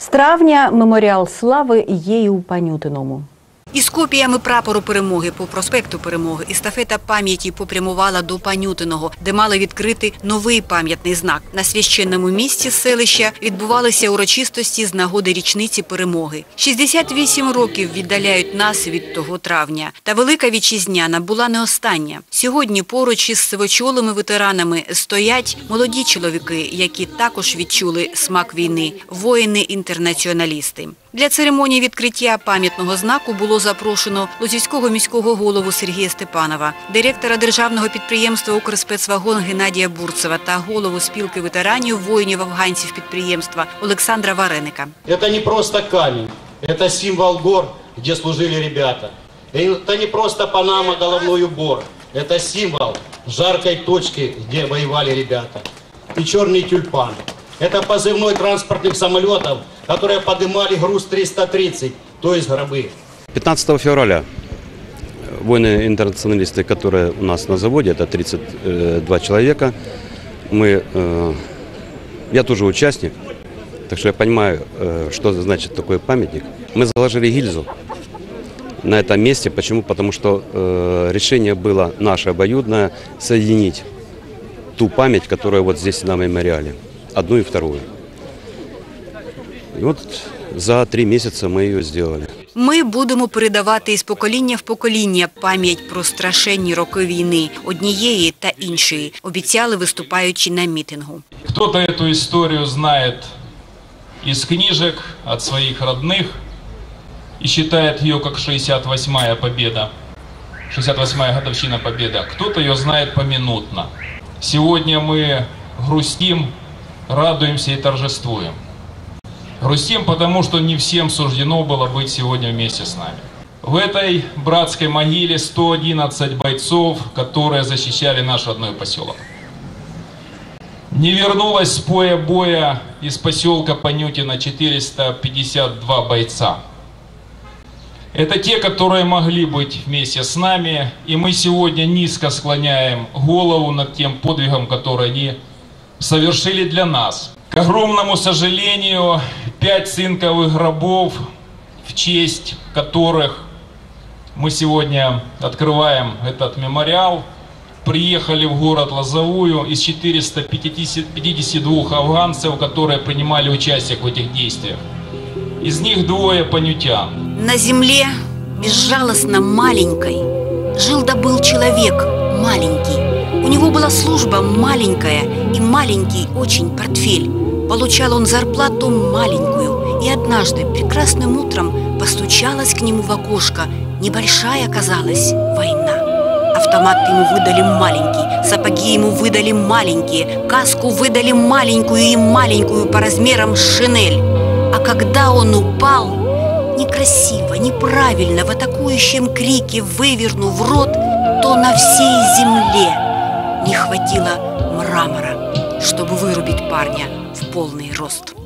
З травня меморіал слави є і у Панютиному. Із копіями прапору перемоги по проспекту Перемоги естафета пам'яті попрямувала до Панютиного, де мали відкрити новий пам'ятний знак. На священному місці селища відбувалися урочистості з нагоди річниці перемоги. 68 років віддаляють нас від того травня. Та велика вітчизняна була не остання. Сьогодні поруч із сивочолими ветеранами стоять молоді чоловіки, які також відчули смак війни, воїни-інтернаціоналісти. Для церемонії відкриття пам'ятного знаку було запрошено Лозівського міського голову Сергія Степанова, директора державного підприємства «Укрспецвагон» Геннадія Бурцева та голову спілки ветеранів воїнів-афганців підприємства Олександра Вареника. Это не просто камень, это символ гор, где служили ребята. И Это не просто Панама, головной убор. Это символ жаркой точки, где воевали ребята. И черный тюльпан. Это позывной транспортных самолетов, которые поднимали груз 330, то есть гробы. 15 февраля воины-интернационалисты, которые у нас на заводе, это 32 человека, мы, э, я тоже участник, так что я понимаю, э, что значит такой памятник. Мы заложили гильзу на этом месте. Почему? Потому что э, решение было наше обоюдное соединить ту память, которая вот здесь на мемориале, одну и вторую. И вот за три месяца мы ее сделали. Ми будемо передавати із покоління в покоління пам'ять про страшенні роки війни однієї та іншої, обіцяли виступаючи на мітингу. Кто-то эту историю знает из книжек от своих родных и считает ее как 68-я победа, 68-я годовщина победы. Кто-то ее знает поминутно. Сегодня мы грустим, радуемся и торжествуем. Грустим, потому что не всем суждено было быть сегодня вместе с нами. В этой братской могиле 111 бойцов, которые защищали наш родной поселок. Не вернулось с поя боя из поселка Панютина 452 бойца. Это те, которые могли быть вместе с нами, и мы сегодня низко склоняем голову над тем подвигом, который они совершили для нас. К огромному сожалению, пять цинковых гробов, в честь которых мы сегодня открываем этот мемориал, приехали в город Лозовую из 452 афганцев, которые принимали участие в этих действиях. Из них двое понютян. На земле, безжалостно маленькой, жил да был человек маленький. У него была служба маленькая и маленький очень портфель. Получал он зарплату маленькую, и однажды прекрасным утром постучалась к нему в окошко. Небольшая оказалась война. Автомат ему выдали маленький, сапоги ему выдали маленькие, каску выдали маленькую и маленькую по размерам шинель. А когда он упал, некрасиво, неправильно, в атакующем крике вывернув рот, то на всей земле не хватило мрамора, чтобы вырубить парня в полный рост.